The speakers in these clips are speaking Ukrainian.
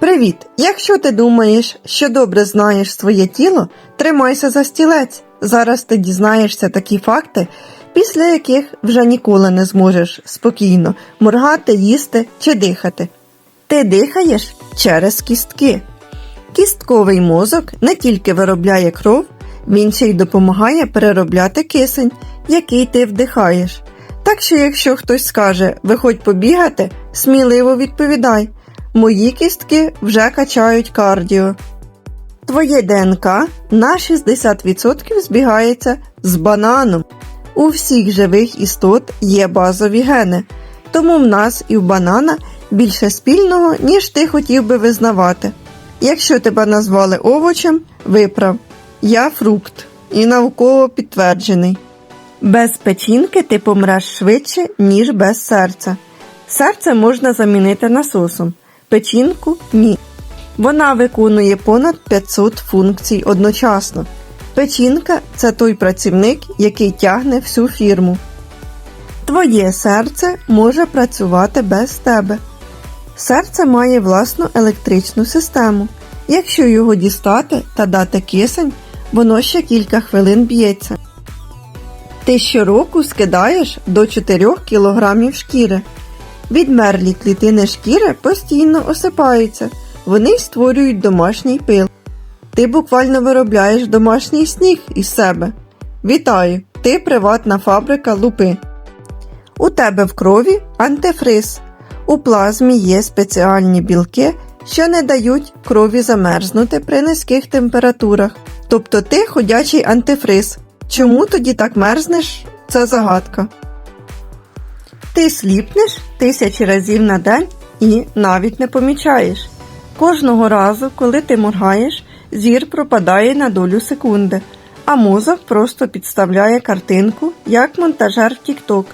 Привіт! Якщо ти думаєш, що добре знаєш своє тіло, тримайся за стілець. Зараз ти дізнаєшся такі факти, після яких вже ніколи не зможеш спокійно моргати, їсти чи дихати. Ти дихаєш через кістки. Кістковий мозок не тільки виробляє кров, він ще й допомагає переробляти кисень, який ти вдихаєш. Так що, якщо хтось скаже виходь побігати, сміливо відповідай. Мої кістки вже качають кардіо. Твоє ДНК на 60% збігається з бананом. У всіх живих істот є базові гени, тому в нас і в банана більше спільного, ніж ти хотів би визнавати. Якщо тебе назвали овочем, виправ. Я фрукт і науково підтверджений. Без печінки ти помреш швидше, ніж без серця. Серце можна замінити насосом, печінку ні. Вона виконує понад 500 функцій одночасно. Печінка це той працівник, який тягне всю фірму. Твоє серце може працювати без тебе. Серце має власну електричну систему. Якщо його дістати та дати кисень, воно ще кілька хвилин б'ється. Ти щороку скидаєш до 4 кг шкіри. Відмерлі клітини шкіри постійно осипаються, вони створюють домашній пил. Ти буквально виробляєш домашній сніг із себе. Вітаю! Ти приватна фабрика лупи. У тебе в крові антифриз. У плазмі є спеціальні білки, що не дають крові замерзнути при низьких температурах. Тобто ти ходячий антифриз. Чому тоді так мерзнеш? Це загадка. Ти сліпнеш тисячі разів на день і навіть не помічаєш. Кожного разу, коли ти моргаєш, зір пропадає на долю секунди, а мозок просто підставляє картинку, як монтажер в TikTok.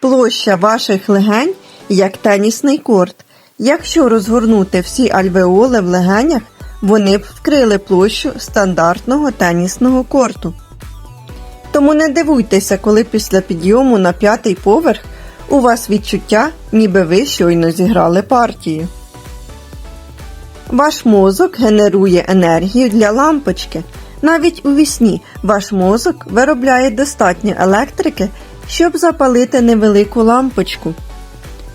Площа ваших легень як тенісний корт. Якщо розгорнути всі альвеоли в легенях, вони б вкрили площу стандартного тенісного корту. Тому не дивуйтеся, коли після підйому на п'ятий поверх у вас відчуття, ніби ви щойно зіграли партію. Ваш мозок генерує енергію для лампочки. Навіть у вісні ваш мозок виробляє достатньо електрики, щоб запалити невелику лампочку.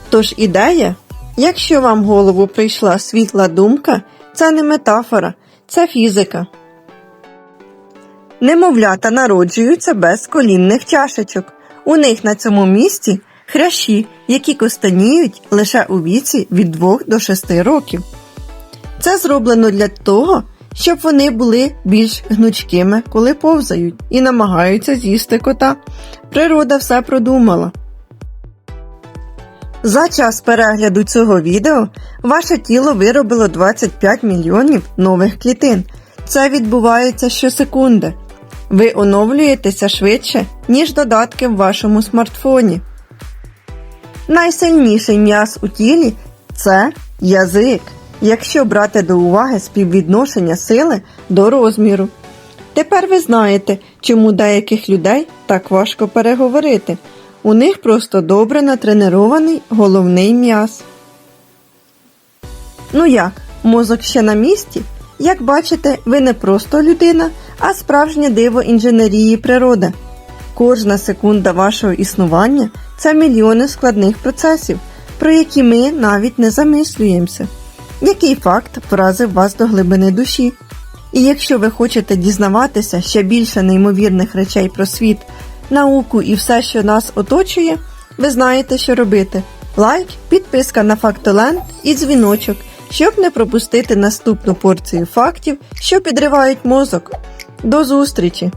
Тож ідея, якщо вам в голову прийшла світла думка, це не метафора, це фізика. Немовлята народжуються без колінних чашечок. У них на цьому місці хрящі, які костаніють лише у віці від 2 до 6 років. Це зроблено для того, щоб вони були більш гнучкими, коли повзають, і намагаються з'їсти кота. Природа все продумала. За час перегляду цього відео ваше тіло виробило 25 мільйонів нових клітин. Це відбувається щосекунди. Ви оновлюєтеся швидше, ніж додатки в вашому смартфоні. Найсильніший м'яз у тілі це язик, якщо брати до уваги співвідношення сили до розміру. Тепер ви знаєте, чому деяких людей так важко переговорити. У них просто добре натренований головний м'яз. Ну як, мозок ще на місці? Як бачите, ви не просто людина, а справжнє диво інженерії природи. Кожна секунда вашого існування це мільйони складних процесів, про які ми навіть не замислюємося. Який факт вразив вас до глибини душі? І якщо ви хочете дізнаватися ще більше неймовірних речей про світ, науку і все, що нас оточує, ви знаєте, що робити. Лайк, підписка на Фактоленд і дзвіночок, щоб не пропустити наступну порцію фактів, що підривають мозок. До зустрічі!